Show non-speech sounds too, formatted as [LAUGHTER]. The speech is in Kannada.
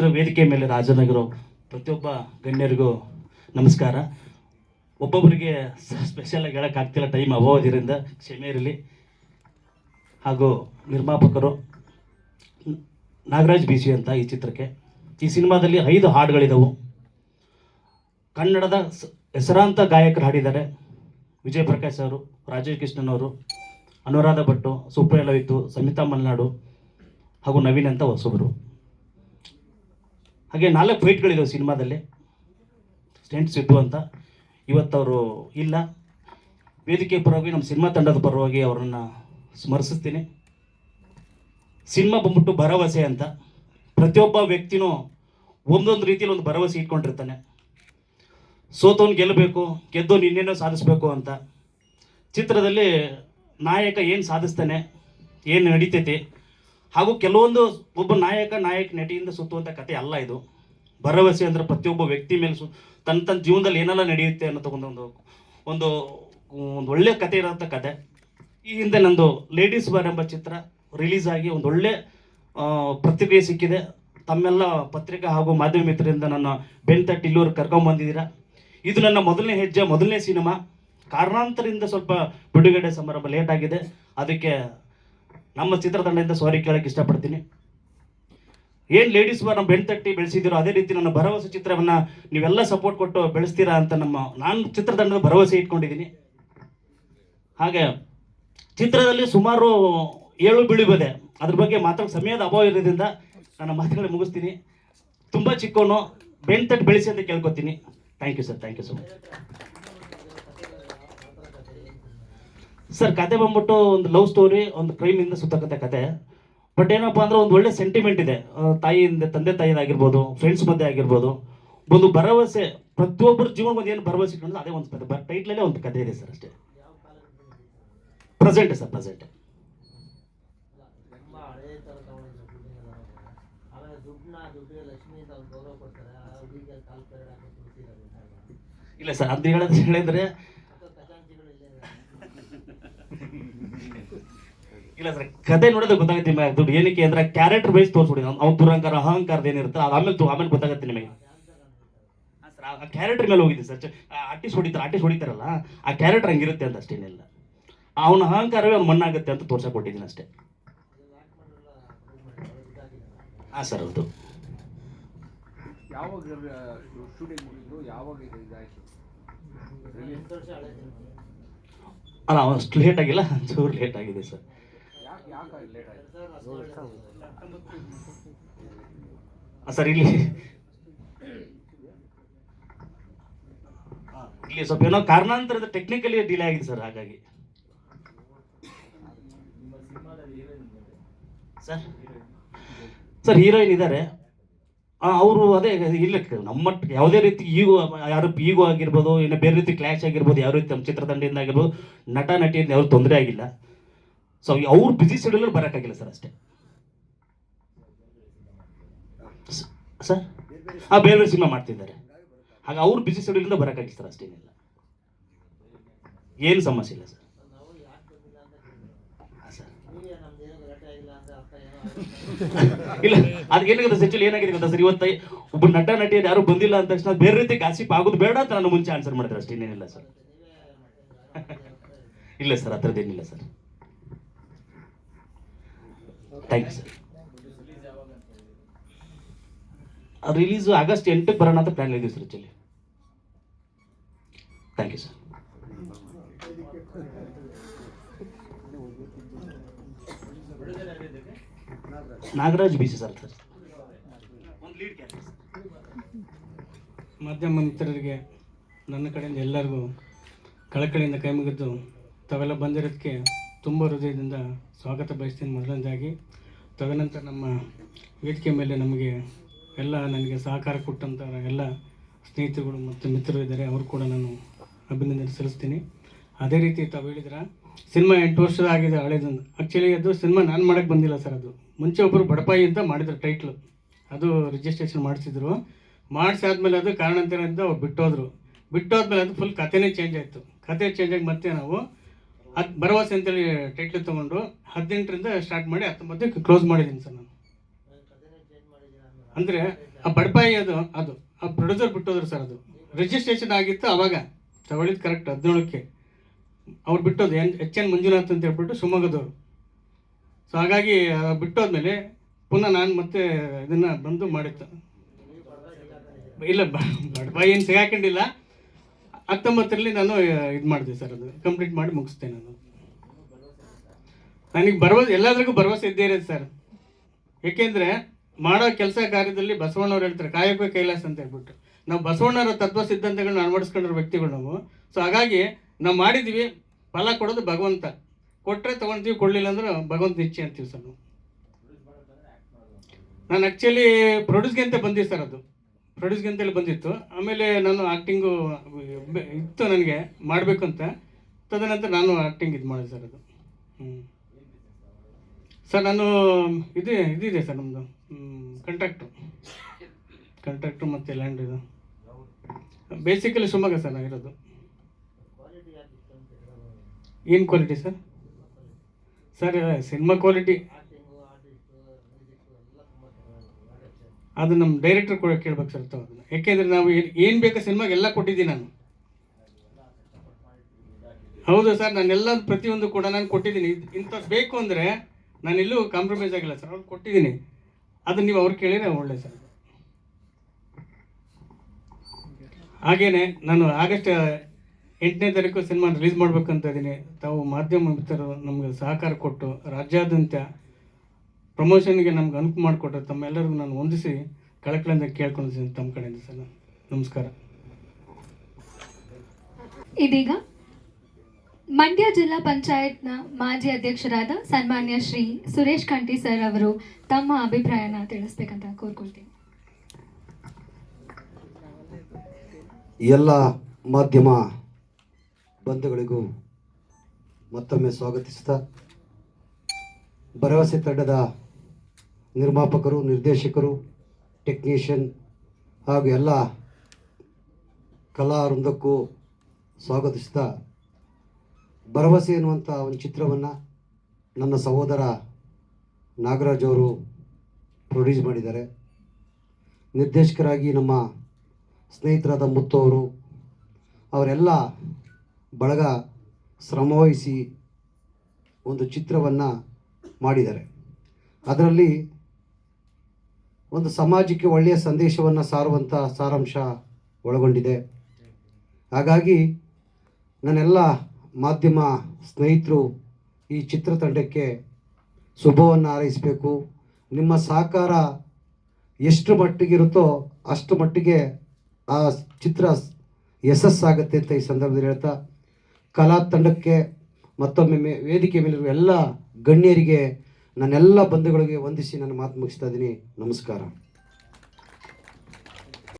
ಪವಿತ್ರ ವೇದಿಕೆ ಮೇಲೆ ರಾಜನಗರ ಪ್ರತಿಯೊಬ್ಬ ಗಣ್ಯರಿಗೂ ನಮಸ್ಕಾರ. ಒಬ್ಬೊಬ್ಬರಿಗೆ ಸ್ಪೆಷಲ್ ಆಗಿ ಹೇಳೋಕ್ಕಾಗ್ತಿಲ್ಲ ಟೈಮ್ ಅಭಾವದಿಂದ ಕ್ಷಮೆ ಇರಲಿ. ಹಾಗೂ ನಿರ್ಮಾಪಕರು ನಾಗರಾಜ್ ಬಿಸಿ ಅಂತ ಈ ಚಿತ್ರಕ್ಕೆ. ಈ ಸಿನಿಮಾದಲ್ಲಿ ಐದು ಹಾಡುಗಳಿದವು. ಕನ್ನಡದ ಹೆಸರಾಂತ ಗಾಯಕರು ಹಾಡಿದ್ದಾರೆ. ವಿಜಯ್ ಪ್ರಕಾಶ್ ಅವರು ರಾಜೇಶ್ ಕೃಷ್ಣನ್ ಅವರು, ಅನುರಾಧ ಭಟ್ಟು ಸುಪ್ರಿಯ ಲವಿತು ಸಮಿತಾ ಮಲ್ನಾಡು ಹಾಗೂ ನವೀನ್ ಅಂತ ಹೊಸಬರು. ಹಾಗೆ ನಾಲ್ಕು ಫೈಟ್ಗಳಿದ್ದಾವೆ ಸಿನಿಮಾದಲ್ಲಿ. ಸ್ಟೆಂಟ್ ಇದ್ದು ಅಂತ. ಇವತ್ತವರು ಇಲ್ಲ. ವೇದಿಕೆ ಪರವಾಗಿ ನಮ್ಮ ಸಿನಿಮಾ ತಂಡದ ಪರವಾಗಿ ಅವರನ್ನು ಸ್ಮರಿಸ್ತೀನಿ ಸಿನಿಮಾ ಬಂದ್ಬಿಟ್ಟು ಭರವಸೆ ಅಂತ. ಪ್ರತಿಯೊಬ್ಬ ವ್ಯಕ್ತಿನೂ ಒಂದೊಂದು ರೀತಿಯಲ್ಲಿ ಒಂದು ಭರವಸೆ ಇಟ್ಕೊಂಡಿರ್ತಾನೆ. ಸೋತವನು ಗೆಲ್ಲಬೇಕು ಗೆದ್ದವನು ಇನ್ನೇನೋ ಸಾಧಿಸ್ಬೇಕು ಅಂತ. ಚಿತ್ರದಲ್ಲಿ ನಾಯಕ ಏನು ಸಾಧಿಸ್ತಾನೆ, ಏನು ನಡೀತೈತಿ ಹಾಗೂ ಕೆಲವೊಂದು ಒಬ್ಬ ನಾಯಕ ನಾಯಕ ನಟಿಯಿಂದ ಸುತ್ತುವಂಥ ಕತೆ ಅಲ್ಲ ಇದು. ಭರವಸೆ ಅಂದರೆ ಪ್ರತಿಯೊಬ್ಬ ವ್ಯಕ್ತಿ ಮೇಲೆ ಸು, ತನ್ನ ತನ್ನ ಜೀವನದಲ್ಲಿ ಏನೆಲ್ಲ ನಡೆಯುತ್ತೆ ಅನ್ನೋ ಒಂದು ಒಂದು ಒಂದು ಒಳ್ಳೆಯ ಕತೆ ಇರೋಂಥ ಕತೆ. ಈ ಹಿಂದೆ ನಂದು ಲೇಡೀಸ್ ಬಾರ್ ಎಂಬ ಚಿತ್ರ ರಿಲೀಸ್ ಆಗಿ ಒಂದು ಒಳ್ಳೆ ಪ್ರತಿಕ್ರಿಯೆ ಸಿಕ್ಕಿದೆ. ತಮ್ಮೆಲ್ಲ ಪತ್ರಿಕೆ ಹಾಗೂ ಮಾಧ್ಯಮ ಮಿತ್ರರಿಂದ ನನ್ನ ಬೆನ್ ತಟ್ಟಿ ಕರ್ಕೊಂಬಂದಿದ್ದೀರಾ ಇದು ನನ್ನ ಮೊದಲನೇ ಹೆಜ್ಜೆ, ಮೊದಲನೇ ಸಿನಿಮಾ. ಕಾರಣಾಂತರದಿಂದ ಸ್ವಲ್ಪ ಬಿಡುಗಡೆ ಸಮಾರಂಭ ಲೇಟ್ ಆಗಿದೆ. ಅದಕ್ಕೆ ನಮ್ಮ ಚಿತ್ರತಂಡದಿಂದ ಸಾರಿ ಕೇಳಕ್ಕೆ ಇಷ್ಟಪಡ್ತೀನಿ. ಏನು ಲೇಡೀಸ್ ನಮ್ಮ ಬೆಣ್ತಟ್ಟಿ ಬೆಳೆಸಿದಿರೋ ಅದೇ ರೀತಿ ನನ್ನ ಭರವಸೆ ಚಿತ್ರವನ್ನು ನೀವೆಲ್ಲ ಸಪೋರ್ಟ್ ಕೊಟ್ಟು ಬೆಳೆಸ್ತೀರಾ ಅಂತ ನಮ್ಮ, ನಾನು ಚಿತ್ರತಂಡದ ಭರವಸೆ ಇಟ್ಕೊಂಡಿದ್ದೀನಿ. ಹಾಗೆ ಚಿತ್ರದಲ್ಲಿ ಸುಮಾರು ಏಳು ಬೀಳುವಿದೆ. ಅದ್ರ ಬಗ್ಗೆ ಮಾತ್ರ ಸಮಯದ ಅಭಾವ ಇರೋದ್ರಿಂದ ನನ್ನ ಮಾತುಗಳನ್ನ ಮುಗಿಸ್ತೀನಿ. ತುಂಬ ಚಿಕ್ಕವನು ಬೆನ್ ತಟ್ಟು ಬೆಳೆಸಿ ಅಂತ ಕೇಳ್ಕೊತೀನಿ. Thank you sir thank you so much sir ಕತೆ ಬಂದ್ಬಿಟ್ಟು ಒಂದು ಲವ್ ಸ್ಟೋರಿ ಒಂದು ಕ್ರೈಮಿಂದ ಸುತ್ತಕತ್ತೆ ಕತೆ. ಬಟ್ ಏನಪ್ಪ ಅಂದ್ರೆ ಒಂದು ಒಳ್ಳೆ ಸೆಂಟಿಮೆಂಟ್ ಇದೆ. ತಾಯಿ ತಾಯಿಯಿಂದ ತಂದೆ ತಾಯಿದಾಗಿರ್ಬೋದು ಫ್ರೆಂಡ್ಸ್ ಮಧ್ಯೆ ಆಗಿರ್ಬೋದು. ಒಂದು ಭರವಸೆ ಪ್ರತಿಯೊಬ್ಬರ ಜೀವನ ಒಂದು ಏನು ಭರವಸೆ ಇಟ್ಕೊಂಡು ಅದೇ ಒಂದು ಕತೆ. ಟೈಟ್ಲಲ್ಲೇ ಒಂದು ಕತೆ ಇದೆ ಸರ್ ಅಷ್ಟೇ. ಪ್ರೆಸೆಂಟ್ ಸರ್ ಪ್ರೆಸೆಂಟ್ ಇಲ್ಲ ಸರ್ ತರ ತಗೊಂಡಿದ್ರು ಶೂಟಿಂಗ್ ಎಲ್ಲ ಆಮೇಲೆ ದುಡ್ಡನ್ನ ದುಡ್ಡಿಗೆ ಲಕ್ಷ್ಮಿ ಅಂತ ಅವ್ರು ಗೌರವ ಕೊಡ್ತಾರೆ ಆ ಹುಡುಗಿಗೆ ಕಾಲ್ ಪೇರಡ್ ಹಾಕಿ ಕುಡಿಸಿದ್ದಾರೆ ಇಲ್ಲ ಸರ್ ಅದು ಹೇಳೋದು ಹೇಳಿದ್ರೆ ಅಥವಾ ಖಜಾಂಚಿಗಳು ಇಲ್ಲೇ ಇದೆ. ಇಲ್ಲ ಸರ್ ಕತೆ ನೋಡಿದ್ರೆ ಗೊತ್ತಾಗುತ್ತೆ ನಿಮಗೆ ದುಡ್ಡು ಏನಕ್ಕೆ ಅಂದ್ರೆ ಕ್ಯಾರೆಕ್ಟರ್ ವೈಸ್ ತೋರಿಸ್ಬಿಡಿ. ಅವ್ನ ದುರಂಕಾರ ಅಹಂಕಾರದ ಏನಿರುತ್ತೆ ಆಮೇಲೆ ಆಮೇಲೆ ಗೊತ್ತಾಗುತ್ತೆ ನಿಮಗೆ. ಆ ಕ್ಯಾರೆಕ್ಟರ್ ಮೇಲೆ ಹೋಗಿದೆ ಸರ್. ಆರ್ಟಿಸ್ಟ್ ಹೊಡಿತಾರೆ ಆರ್ಟಿಸ್ಟ್ ಹೊಡಿತಾರಲ್ಲ ಆ ಕ್ಯಾರೆಕ್ಟರ್ ಹಂಗಿರುತ್ತೆ ಅಂತ ಅಷ್ಟೇನಿಲ್ಲ ಅವನ ಅಹಂಕಾರವೇ ಅವ್ನು ಮಣ್ಣಾಗುತ್ತೆ ಅಂತ ತೋರ್ಸಕ್ಕೆ ಕೊಟ್ಟಿದ್ದೀನಿ ಅಷ್ಟೇ. ಹಾಂ ಸರ್ ಹೌದು ಯಾವಾಗ ಶೂಟಿಂಗ್ ಮುಗಿದ್ರು ಯಾವಾಗ ಇದು ಇದಾಯ್ತು? ಎಂಟು ವರ್ಷ ಅಲ್ಲ ಅಷ್ಟು ಲೇಟ್ ಆಗಿಲ್ಲ ಚೂರು ಲೇಟ್ ಆಗಿದೆ ಸರ್. ಸರ್, ಇಲ್ಲಿ. ಇಲ್ಲಿ ಸ್ವಲ್ಪ ಏನೋ ಕಾರಣಾಂತರದ ಟೆಕ್ನಿಕಲಿ ಡಿಲೇ ಆಗಿದೆ, ಸರ್, ಹಾಗಾಗಿ. ಸರ್ ಸರ್, ಹೀರೋಯಿನ್ ಇದ್ದಾರೆ ಅವರು ಅದೇ, ಇಲ್ಲ, ನಮ್ಮ ಯಾವುದೇ ರೀತಿ ಈಗೋ, ಯಾರು ಈಗೋ ಆಗಿರ್ಬೋದು, ಇನ್ನು ಬೇರೆ ರೀತಿ ಕ್ಲಾಶ್ ಆಗಿರ್ಬೋದು ಯಾವ ರೀತಿ ನಮ್ಮ ಚಿತ್ರತಂಡದಿಂದ ಆಗಿರ್ಬೋದು, ನಟ ನಟಿಯಿಂದ ಯಾರು ತೊಂದರೆ ಆಗಿಲ್ಲ. ಸೊ ಅವ್ರು ಬಿಸಿ ಶೆಡ್ಯೂಲಲ್ಲಿ ಬರೋಕ್ಕಾಗಿಲ್ಲ ಸರ್ ಅಷ್ಟೇ. ಸರ್ ಆ ಬೇರೆ ಬೇರೆ ಸಿನಿಮಾ ಮಾಡ್ತಿದ್ದಾರೆ. ಹಾಗೆ ಅವ್ರು ಬಿಸಿ ಶೆಡ್ಯೂಲಿಂದ ಬರೋಕ್ಕಾಗಿಲ್ಲ ಸರ್ ಅಷ್ಟೇನಿಲ್ಲ ಏನು ಸಮಸ್ಯೆ ಇಲ್ಲ ಸರ್. [LAUGHS] ಇಲ್ಲ ಅದಕ್ಕೆ ಸೆಚುಲಿ ಏನಾಗಿದೆ ಅಂತ ಸರ್ ಇವತ್ತು, ಒಬ್ಬ ನಟ ನಟಿ ಯಾರು ಬಂದಿಲ್ಲ ಅಂದ ತಕ್ಷಣ ಬೇರೆ ರೀತಿ ಗಾಸಿಪ್ ಆಗೋದು ಬೇಡ ಅಂತ ನಾನು ಮುಂಚೆ ಆನ್ಸರ್ ಮಾಡಿದ್ರೆ ಅಷ್ಟೇ, ಇನ್ನೇನಿಲ್ಲ ಸರ್ [LAUGHS] ಇಲ್ಲ ಸರ್ ಆ sir thank you sir release August ಎಂಟಕ್ಕೆ ಬರೋಣ ಅಂತ ಪ್ಲ್ಯಾನ್ ಇದೀವಿ sir actually thank you sir Nagaraj B C sir sir ಮಾಧ್ಯಮ ಮಿತ್ರರಿಗೆ ನನ್ನ ಕಡೆಯಿಂದ ಎಲ್ಲರಿಗೂ ಕಳಕಳಿಯಿಂದ ಕೈ ಮುಗಿದು ತಾವೆಲ್ಲ ಬಂದಿರೋದಕ್ಕೆ ತುಂಬ ಹೃದಯದಿಂದ ಸ್ವಾಗತ ಬಯಸ್ತೀನಿ ಮೊದಲನೇದಾಗಿ. ತದನಂತರ ನಮ್ಮ ವೇದಿಕೆ ಮೇಲೆ ನಮಗೆ ಎಲ್ಲ ನನಗೆ ಸಹಕಾರ ಕೊಟ್ಟಂಥ ಎಲ್ಲ ಸ್ನೇಹಿತರುಗಳು ಮತ್ತು ಮಿತ್ರರು ಇದ್ದಾರೆ. ಅವರು ಕೂಡ ನಾನು ಅಭಿನಂದನೆ ಸಲ್ಲಿಸ್ತೀನಿ. ಅದೇ ರೀತಿ ತಾವು ಹೇಳಿದ್ರ ಸಿನಿಮಾ ಎಂಟು ವರ್ಷದ ಆಗಿದೆ ಹಳೇದೊಂದು ಆ್ಯಕ್ಚುಲಿ ಅದು ಸಿನಿಮಾ ನಾನು ಮಾಡೋಕ್ಕೆ ಬಂದಿಲ್ಲ ಸರ್ ಅದು. ಮುಂಚೆ ಒಬ್ಬರು ಬಡಪಾಯಿ ಅಂತ ಮಾಡಿದ್ರು ಟೈಟ್ಲು ಅದು ರಿಜಿಸ್ಟ್ರೇಷನ್ ಮಾಡಿಸಿದ್ರು. ಮಾಡಿಸಾದ್ಮೇಲೆ ಅದು ಕಾರಣಾಂತರದಿಂದ ಅವ್ರು ಬಿಟ್ಟೋದ್ರು. ಬಿಟ್ಟೋದ್ಮೇಲೆ ಅದು ಫುಲ್ ಕಥೆನೇ ಚೇಂಜ್ ಆಯಿತು. ಕತೆ ಚೇಂಜ್ ಆಗಿ ಮತ್ತೆ ನಾವು ಅದು ಭರವಸೆ ಅಂತೇಳಿ ಟೈಟ್ಲ್ ತೊಗೊಂಡು ಹದಿನೆಂಟರಿಂದ ಸ್ಟಾರ್ಟ್ ಮಾಡಿ ಹತ್ತೊಂಬತ್ತಕ್ಕೆ ಕ್ಲೋಸ್ ಮಾಡಿದ್ದೀನಿ ಸರ್ ನಾನು. ಅಂದ್ರೆ ಆ ಬಡಪಾಯಿ ಅದು ಅದು, ಆ ಪ್ರೊಡ್ಯೂಸರ್ ಬಿಟ್ಟೋದ್ರು ಸರ್ ಅದು. ರಿಜಿಸ್ಟ್ರೇಷನ್ ಆಗಿತ್ತು ಅವಾಗ. ತಗೊಳ್ಳಿದ್ದು ಕರೆಕ್ಟ್ ಹದಿನೇಳಕ್ಕೆ. ಅವ್ರು ಬಿಟ್ಟೋದು ಎನ್, ಎಚ್ ಎನ್ ಮಂಜುನಾಥ್ ಅಂತ ಹೇಳ್ಬಿಟ್ಟು ಶಿವಮೊಗ್ಗದವರು. ಸೊ ಹಾಗಾಗಿ ಬಿಟ್ಟೋದ್ಮೇಲೆ ಪುನಃ ನಾನು ಮತ್ತೆ ಇದನ್ನು ಬಂದು ಮಾಡಿತ್ತು ಇಲ್ಲ ಬಡಪಾಯಿ ಏನು ಸಿಗಾಕೊಂಡಿಲ್ಲ. ಹತ್ತೊಂಬತ್ತರಲ್ಲಿ ನಾನು ಇದು ಮಾಡಿದೆ ಸರ್ ಅದು ಕಂಪ್ಲೀಟ್ ಮಾಡಿ ಮುಗಿಸ್ದೆ ನಾನು. ನನಗೆ ಭರವಸೆ, ಎಲ್ಲದ್ರಿಗೂ ಭರವಸೆ ಇದ್ದೇ ಇರೋದು ಸರ್. ಏಕೆಂದರೆ, ಮಾಡೋ ಕೆಲಸ ಕಾರ್ಯದಲ್ಲಿ ಬಸವಣ್ಣವ್ರು ಹೇಳ್ತಾರೆ ಕಾಯಕ ಕೈಲಾಸ ಅಂತ ಹೇಳ್ಬಿಟ್ಟು. ನಾವು ಬಸವಣ್ಣವರ ತತ್ವ ಸಿದ್ಧಾಂತಗಳನ್ನ ಅಳವಡಿಸ್ಕೊಂಡಿರೋ ವ್ಯಕ್ತಿಗಳು ನಾವು. ಸೊ ಹಾಗಾಗಿ ನಾವು ಮಾಡಿದ್ವಿ, ಫಲ ಕೊಡೋದು ಭಗವಂತ. ಕೊಟ್ಟರೆ ತೊಗೊಳ್ತೀವಿ ಕೊಡಲಿಲ್ಲ ಅಂದ್ರೆ ಭಗವಂತ ನಿಶ್ಚಯ ಅಂತೀವಿ ಸರ್ ನಾವು. ನಾನು ಆ್ಯಕ್ಚುಲಿ ಪ್ರೊಡ್ಯೂಸ್ಗೆ ಅಂತ ಬಂದಿದ್ದೆ ಸರ್ ಅದು. ಪ್ರೊಡ್ಯೂಸ್ಗೆ ಅಂತೇಳಿ ಬಂದಿತ್ತು. ಆಮೇಲೆ ನಾನು ಆ್ಯಕ್ಟಿಂಗು ಇತ್ತು ನನಗೆ, ಮಾಡಬೇಕು ಅಂತ. ತದನಂತರ ನಾನು ಆ್ಯಕ್ಟಿಂಗ್ ಇದು ಮಾಡಿದೆ ಸರ್ ಅದು. ಹ್ಞೂ ಸರ್, ನಾನು, ಇದು, ಇದಿದೆ ಸರ್ ನಮ್ಮದು ಕಂಟ್ರಾಕ್ಟ್ರು ಕಂಟ್ರಾಕ್ಟ್ರು ಮತ್ತು ಲ್ಯಾಂಡ್ ಇದು. ಬೇಸಿಕಲಿ ಶಿವಮೊಗ್ಗ ಸರ್ ನಾನು ಇರೋದು. ಏನು quality sir? Sir, cinema quality acting artist music ಎಲ್ಲ ತುಂಬ ಚೆನ್ನಾಗಿದೆ ಅದು ನಮ್ಮ ಡೈರೆಕ್ಟರ್ ಕೂಡ ಕೇಳ್ಬೇಕು ಸರ್ ತಾವು ಯಾಕೆಂದ್ರೆ ನಾವು ಏನು ಬೇಕು ಸಿನಿಮಾಗೆ ಎಲ್ಲ ಕೊಟ್ಟಿದ್ದೀನಿ ನಾನು. ಹೌದು ಸರ್ ನಾನೆಲ್ಲ ಪ್ರತಿಯೊಂದು ಕೂಡ ನಾನು ಕೊಟ್ಟಿದ್ದೀನಿ. ಇಂಥ ಇಂಥದ್ದು ಬೇಕು ಅಂದರೆ ನಾನು ಎಲ್ಲೂ ಕಾಂಪ್ರಮೈಸ್ ಆಗಿಲ್ಲ ಸರ್. ಅವ್ರು ಕೊಟ್ಟಿದ್ದೀನಿ. ಅದು ನೀವು ಅವ್ರು ಕೇಳಿದ್ರೆ ಒಳ್ಳೆ ಸರ್. ಹಾಗೇನೆ ನಾನು ಆಗಸ್ಟ್ ಎಂಟನೇ ತಾರೀಕು ಸಿನಿಮಾ ರಿಲೀಸ್ ಮಾಡ್ಬೇಕಂತ ಇದ್ದೀನಿ. ತಾವು ಮಾಧ್ಯಮ ಮಿತ್ರರು ನಮಗೆ ಸಹಕಾರ ಕೊಟ್ಟು ರಾಜ್ಯಾದ್ಯಂತ ಪ್ರಮೋಷನ್ಗೆ ನಮ್ಗೆ ಅನುಕೂಲ ಮಾಡಿಕೊಟ್ರೆ ತಮ್ಮೆಲ್ಲರಿಗೂ ನಾನು ಹೊಂದಿಸಿ ಕಳಕಳಿಂದ ಕೇಳ್ಕೊಂಡಿದ್ದೀನಿ ತಮ್ಮ ಕಡೆಯಿಂದ ಸರ್. ನಮಸ್ಕಾರ. ಇದೀಗ ಮಂಡ್ಯ ಜಿಲ್ಲಾ ಪಂಚಾಯತ್ನ ಮಾಜಿ ಅಧ್ಯಕ್ಷರಾದ ಸನ್ಮಾನ್ಯ ಶ್ರೀ ಸುರೇಶ್ ಕಂಠಿ ಸರ್ ಅವರು ತಮ್ಮ ಅಭಿಪ್ರಾಯನ ತಿಳಿಸ್ಬೇಕಂತ ಕೋರ್ಕೊಳ್ತೀನಿ. ಎಲ್ಲ ಮಾಧ್ಯಮ ಬಂಧುಗಳಿಗೂ ಮತ್ತೊಮ್ಮೆ ಸ್ವಾಗತಿಸ್ತಾ ಭರವಸೆ ತಂಡದ ನಿರ್ಮಾಪಕರು, ನಿರ್ದೇಶಕರು ಟೆಕ್ನಿಷಿಯನ್ ಹಾಗೂ ಎಲ್ಲ ಕಲಾ ವೃಂದಕ್ಕೂ ಸ್ವಾಗತಿಸ್ತಾ ಭರವಸೆ ಎನ್ನುವಂಥ ಒಂದು ಚಿತ್ರವನ್ನು ನನ್ನ ಸಹೋದರ ನಾಗರಾಜ್ ಅವರು ಪ್ರೊಡ್ಯೂಸ್ ಮಾಡಿದ್ದಾರೆ. ನಿರ್ದೇಶಕರಾಗಿ ನಮ್ಮ ಸ್ನೇಹಿತರಾದ ಮುತ್ತು ಅವರು, ಅವರೆಲ್ಲ ಬಳಗ ಶ್ರಮವಹಿಸಿ ಒಂದು ಚಿತ್ರವನ್ನು ಮಾಡಿದ್ದಾರೆ. ಅದರಲ್ಲಿ ಒಂದು ಸಮಾಜಕ್ಕೆ ಒಳ್ಳೆಯ ಸಂದೇಶವನ್ನು ಸಾರುವಂಥ ಸಾರಾಂಶ ಒಳಗೊಂಡಿದೆ. ಹಾಗಾಗಿ ನನ್ನೆಲ್ಲ ಮಾಧ್ಯಮ ಸ್ನೇಹಿತರು ಈ ಚಿತ್ರತಂಡಕ್ಕೆ ಶುಭವನ್ನು ಹಾರೈಸಬೇಕು. ನಿಮ್ಮ ಸಹಕಾರ ಎಷ್ಟು ಮಟ್ಟಿಗಿರುತ್ತೋ ಅಷ್ಟು ಮಟ್ಟಿಗೆ ಆ ಚಿತ್ರ ಯಶಸ್ಸಾಗುತ್ತೆ ಅಂತ ಈ ಸಂದರ್ಭದಲ್ಲಿ ಹೇಳ್ತಾ, ಕಲಾ ತಂಡಕ್ಕೆ ಮತ್ತೊಮ್ಮೆ ವೇದಿಕೆ ಮೇಲಿರುವ ಎಲ್ಲ ಗಣ್ಯರಿಗೆ ನನ್ನೆಲ್ಲ ಬಂಧುಗಳಿಗೆ ವಂದಿಸಿ ನನ್ನ ಮಾತು ಮುಗಿಸ್ತಾ ಇದ್ದೀನಿ. ನಮಸ್ಕಾರ.